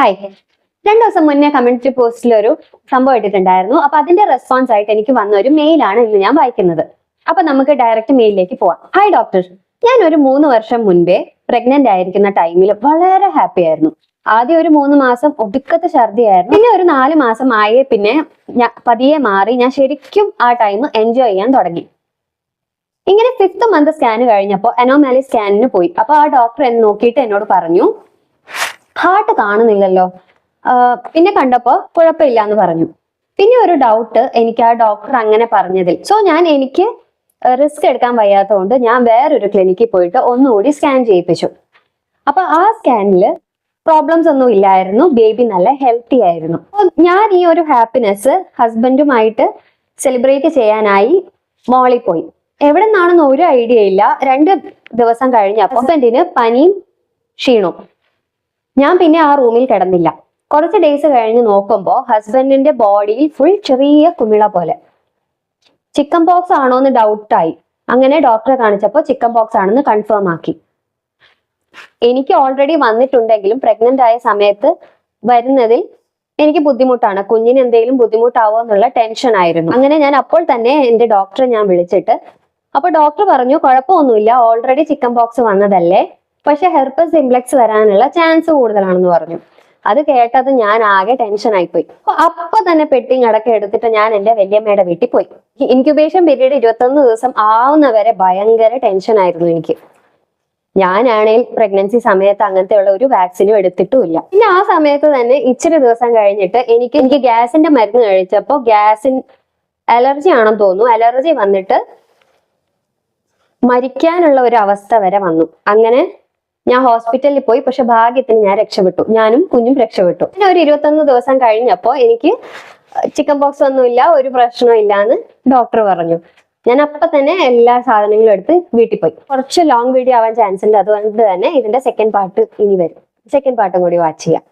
Hi രണ്ടു ദിവസം മുന്നേ കമ്മ്യൂണിറ്റി പോസ്റ്റിൽ ഒരു സംഭവം ഇട്ടിട്ടുണ്ടായിരുന്നു. അപ്പൊ അതിന്റെ റെസ്പോൺസ് ആയിട്ട് എനിക്ക് വന്ന ഒരു മെയിലാണ് ഇന്ന് ഞാൻ വായിക്കുന്നത്. അപ്പൊ നമുക്ക് ഡയറക്റ്റ് മെയിലിലേക്ക് പോവാം. ഹായ് ഡോക്ടർ ഞാൻ ഒരു മൂന്ന് വർഷം മുൻപേ പ്രഗ്നന്റ് ആയിരിക്കുന്ന ടൈമിൽ വളരെ ഹാപ്പി ആയിരുന്നു. ആദ്യം ഒരു മൂന്ന് മാസം ഒടുക്കത്തെ ഛർദിയായിരുന്നു. പിന്നെ ഒരു നാല് മാസം ആയേ പിന്നെ പതിയെ മാറി ഞാൻ ശരിക്കും ആ ടൈം എൻജോയ് ചെയ്യാൻ തുടങ്ങി. ഇങ്ങനെ ഫിഫ്ത്ത് മന്ത് സ്കാൻ കഴിഞ്ഞപ്പോൾ അനോമാലി സ്കാനിന് പോയി. അപ്പൊ ആ ഡോക്ടർ എന്നെ നോക്കിയിട്ട് എന്നോട് പറഞ്ഞു ഹാർട്ട് കാണുന്നില്ലല്ലോ. പിന്നെ കണ്ടപ്പോ കുഴപ്പമില്ല എന്ന് പറഞ്ഞു. പിന്നെ ഒരു ഡൗട്ട് എനിക്ക് ആ ഡോക്ടർ അങ്ങനെ പറഞ്ഞതിൽ. സോ ഞാൻ എനിക്ക് റിസ്ക് എടുക്കാൻ വയ്യാത്തതുകൊണ്ട് ഞാൻ വേറൊരു ക്ലിനിക്കിൽ പോയിട്ട് ഒന്നുകൂടി സ്കാൻ ചെയ്യിപ്പിച്ചു. അപ്പൊ ആ സ്കാനിൽ പ്രോബ്ലംസ് ഒന്നും ഇല്ലായിരുന്നു. ബേബി നല്ല ഹെൽത്തി ആയിരുന്നു. ഞാൻ ഈ ഒരു ഹാപ്പിനെസ് ഹസ്ബൻഡുമായിട്ട് സെലിബ്രേറ്റ് ചെയ്യാനായി മോളിൽ പോയി. എവിടെ നിന്നാണെന്ന് ഒരു ഐഡിയ ഇല്ല. രണ്ട് ദിവസം കഴിഞ്ഞപ്പോൾ ഹസ്ബൻഡിന് പനിയും ക്ഷീണവും. ഞാൻ പിന്നെ ആ റൂമിൽ കിടന്നില്ല. കുറച്ച് ഡേയ്സ് കഴിഞ്ഞ് നോക്കുമ്പോൾ ഹസ്ബൻഡിന്റെ ബോഡിയിൽ ഫുൾ ചെറിയ കുമിള പോലെ. ചിക്കൻ പോക്സ് ആണോ എന്ന് ഡൗട്ടായി അങ്ങനെ ഡോക്ടറെ കാണിച്ചപ്പോൾ ചിക്കൻ പോക്സ് ആണെന്ന് കൺഫേം ആക്കി. എനിക്ക് ഓൾറെഡി വന്നിട്ടുണ്ടെങ്കിലും പ്രഗ്നന്റ് ആയ സമയത്ത് വരുന്നതിൽ എനിക്ക് ബുദ്ധിമുട്ടാണ്. കുഞ്ഞിന് എന്തെങ്കിലും ബുദ്ധിമുട്ടാവോ എന്നുള്ള ടെൻഷൻ ആയിരുന്നു. അങ്ങനെ ഞാൻ അപ്പോൾ തന്നെ എന്റെ ഡോക്ടറെ ഞാൻ വിളിച്ചിട്ട് അപ്പൊ ഡോക്ടർ പറഞ്ഞു കുഴപ്പമൊന്നുമില്ല ഓൾറെഡി ചിക്കൻ പോക്സ് വന്നതല്ലേ? പക്ഷെ ഹെർപ്പസ് സിംപ്ലക്സ് വരാനുള്ള ചാൻസ് കൂടുതലാണെന്ന് പറഞ്ഞു. അത് കേട്ടത് ഞാൻ ആകെ ടെൻഷൻ ആയിപ്പോയി. അപ്പൊ തന്നെ പെട്ടിങ് അടക്കം എടുത്തിട്ട് ഞാൻ എന്റെ വല്യമ്മയുടെ വീട്ടിൽ പോയി. ഇൻക്യുബേഷൻ പീരീഡ് ഇരുപത്തൊന്ന് ദിവസം ആവുന്നവരെ ഭയങ്കര ടെൻഷൻ ആയിരുന്നു എനിക്ക്. ഞാനാണെങ്കിൽ പ്രഗ്നൻസി സമയത്ത് അങ്ങനത്തെ ഉള്ള ഒരു വാക്സിനും എടുത്തിട്ടുമില്ല. പിന്നെ ആ സമയത്ത് തന്നെ ഇച്ചിരി ദിവസം കഴിഞ്ഞിട്ട് എനിക്ക് എനിക്ക് ഗ്യാസിന്റെ മരുന്ന് കഴിച്ചപ്പോൾ ഗ്യാസിൻ അലർജി ആണെന്ന് തോന്നുന്നു. അലർജി വന്നിട്ട് മരിക്കാനുള്ള ഒരു അവസ്ഥ വരെ വന്നു. അങ്ങനെ ഞാൻ ഹോസ്പിറ്റലിൽ പോയി പക്ഷെ ഭാഗ്യത്തിന് ഞാൻ രക്ഷപ്പെട്ടു. ഞാനും കുഞ്ഞും രക്ഷപ്പെട്ടു. പിന്നെ ഒരു ഇരുപത്തൊന്ന് ദിവസം കഴിഞ്ഞപ്പോൾ എനിക്ക് ചിക്കൻ പോക്സ് ഒന്നുമില്ല ഒരു പ്രശ്നവും ഇല്ല എന്ന് ഡോക്ടർ പറഞ്ഞു. ഞാൻ അപ്പൊ തന്നെ എല്ലാ സാധനങ്ങളും എടുത്ത് വീട്ടിൽ പോയി. കുറച്ച് ലോങ് വീഡിയോ ആവാൻ ചാൻസ് ഉണ്ട്. അതുകൊണ്ട് തന്നെ ഇതിന്റെ സെക്കൻഡ് പാർട്ട് ഇനി വരും. സെക്കൻഡ് പാർട്ടും കൂടി വാച്ച് ചെയ്യാം.